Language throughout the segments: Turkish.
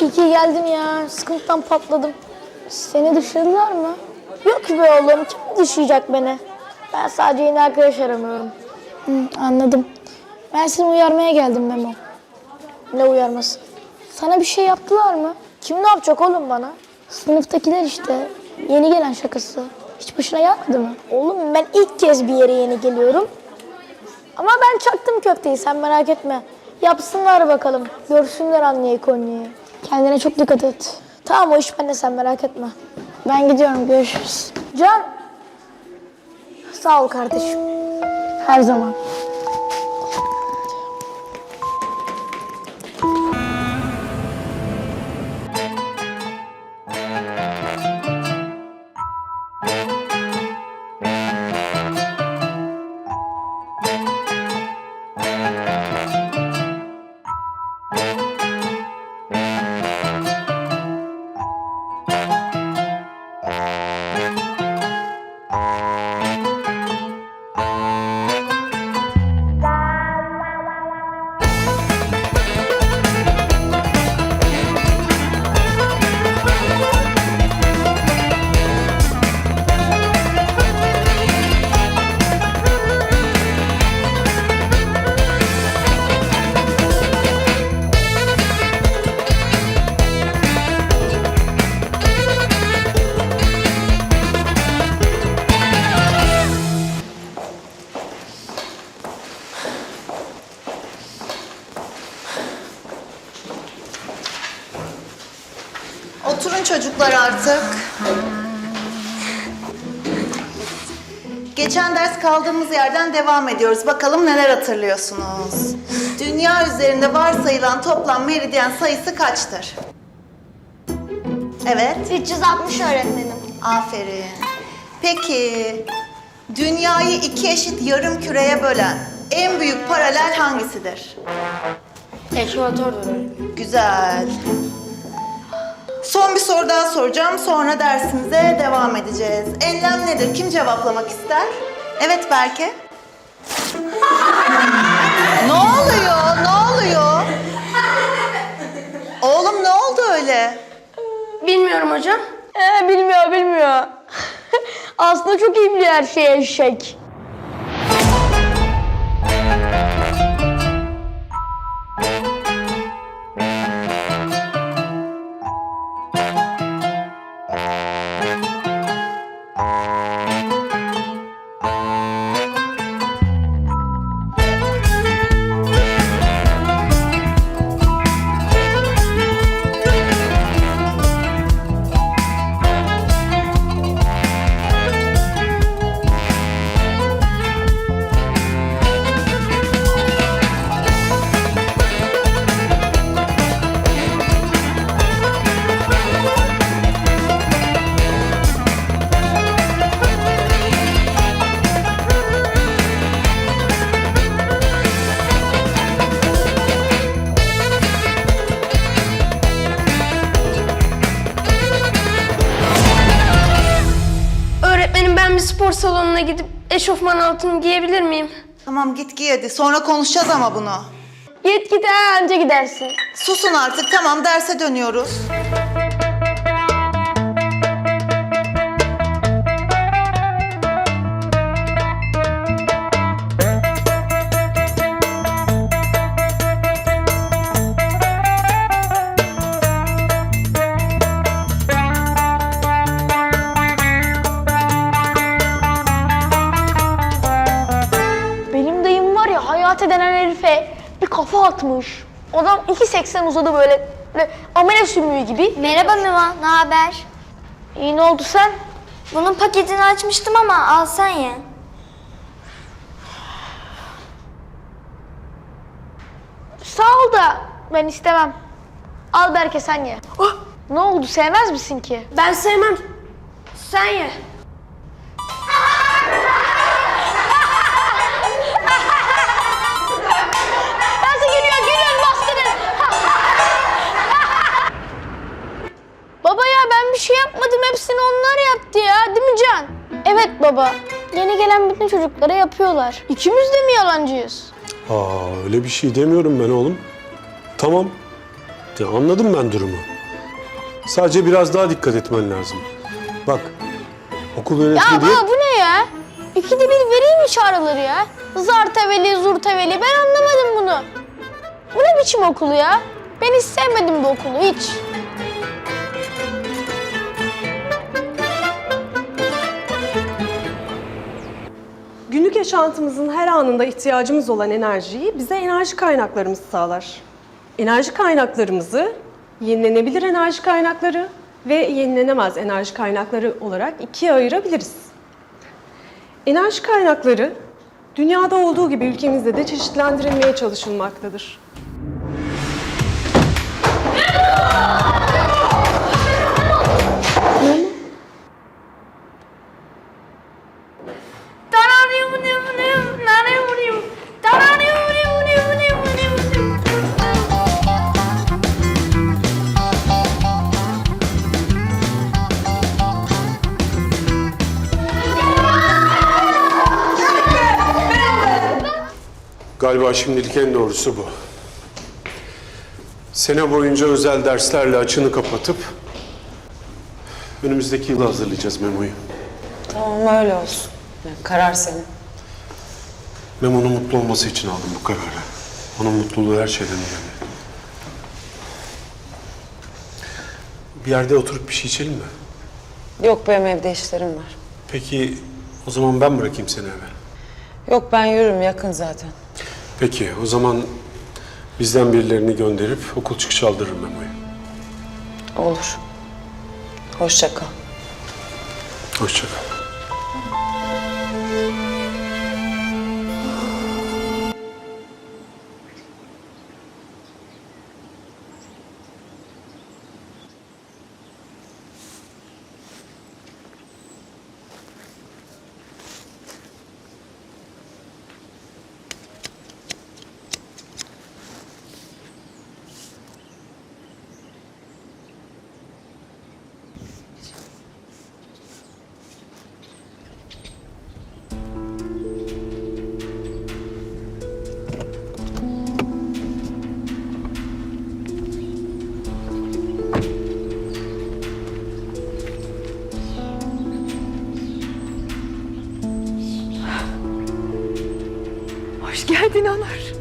İyi ki geldin ya. Sıkıntıdan patladım. Seni dışladılar mı? Yok be oğlum. Kim dışlayacak beni? Ben sadece yeni arkadaş aramıyorum. Hı, anladım. Ben seni uyarmaya geldim Memo. Ne uyarması? Sana bir şey yaptılar mı? Kim ne yapacak oğlum bana? Sınıftakiler işte. Yeni gelen şakası. Hiç başına gelmedi mi? Oğlum ben ilk kez bir yere yeni geliyorum. Ama ben çaktım köfteyi sen merak etme. Yapsınlar bakalım. Görsünler anneyi Konya'yı. Kendine çok dikkat et. Tamam o iş bende sen merak etme. Ben gidiyorum görüşürüz. Can. Sağ ol kardeşim. Her zaman. Çocuklar artık. Geçen ders kaldığımız yerden devam ediyoruz. Bakalım neler hatırlıyorsunuz? Dünya üzerinde varsayılan toplam meridyen sayısı kaçtır? Evet, 360 öğretmenim. aferin. Peki, dünyayı iki eşit yarım küreye bölen en büyük paralel hangisidir? Ekvatordur Güzel. Son bir soru daha soracağım. Sonra dersimize devam edeceğiz. Enlem nedir? Kim cevaplamak ister? Evet Berke. ne oluyor? Ne oluyor? Oğlum ne oldu öyle? Bilmiyorum hocam. Ee, bilmiyor, bilmiyor. Aslında çok iyi biliyor her şeyi eşek. Eşofman altını giyebilir miyim? Tamam git giy hadi. Sonra konuşacağız ama bunu. Git git ha, anca gidersin. Susun artık. Tamam derse dönüyoruz. 2.80 uzadı böyle, böyle amele sümüğü gibi. Merhaba Meva, ne haber? İyi ne oldu sen? Bunun paketini açmıştım ama al sen ye. Sağ ol da ben istemem. Al Berke sen ye. Oh, ne oldu sevmez misin ki? Ben sevmem. Sen ye. Baba. Yeni gelen bütün çocuklara yapıyorlar. İkimiz de mi yalancıyız? Aa öyle bir şey demiyorum ben oğlum. Tamam. Ya anladım ben durumu. Sadece biraz daha dikkat etmen lazım. Bak, okul Ya yönetmeni... baba bu ne ya? İkide bir vereyim mi çağrıları ya? Zarteveli, zurteveli ben anlamadım bunu. Bu ne biçim okul ya? Ben hiç sevmedim bu okulu hiç. Yaşantımızın her anında ihtiyacımız olan enerjiyi bize enerji kaynaklarımız sağlar. Enerji kaynaklarımızı yenilenebilir enerji kaynakları ve yenilenemez enerji kaynakları olarak ikiye ayırabiliriz. Enerji kaynakları dünyada olduğu gibi ülkemizde de çeşitlendirilmeye çalışılmaktadır. Galiba şimdilik en doğrusu bu. Sene boyunca özel derslerle açını kapatıp önümüzdeki yılı hazırlayacağız Memo'yu. Tamam öyle olsun. Yani karar senin. Memo'nun mutlu olması için aldım bu kararı. Onun mutluluğu her şeyden önemli. Bir yerde oturup bir şey içelim mi? Yok benim evde işlerim var. Peki o zaman ben bırakayım seni eve. Yok ben yürürüm yakın zaten. Peki o zaman bizden birilerini gönderip okul çıkışı aldırırım Memo'yu. Olur. Hoşça kal. Hoşça kal. Hoş geldin Onur.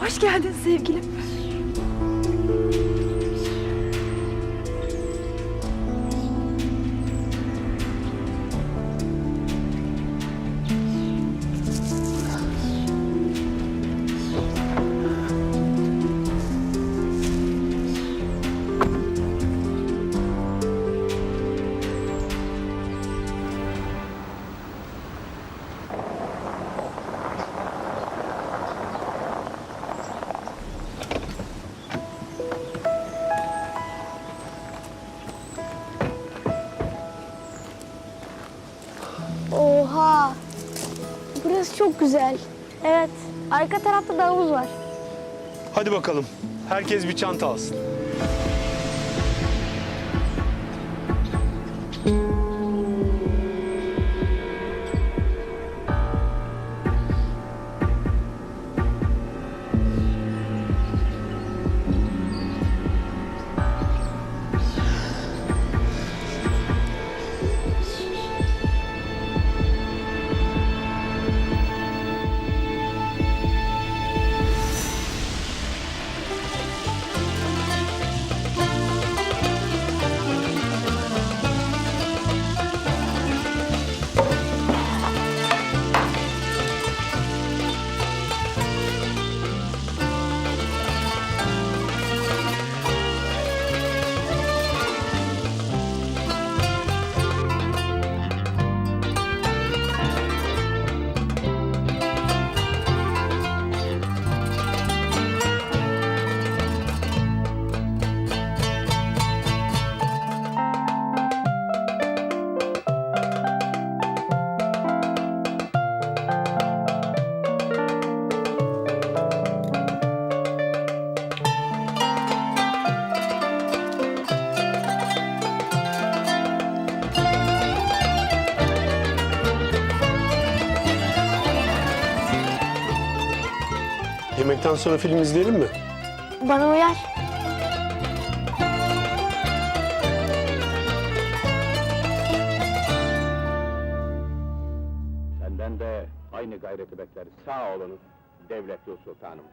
Hoş geldin sevgilim. Oha. Burası çok güzel. Evet. Arka tarafta da var. Hadi bakalım. Herkes bir çanta alsın. Yemekten sonra film izleyelim mi? Bana uyar. Senden de aynı gayreti bekleriz. Sağ olun devletli sultanım.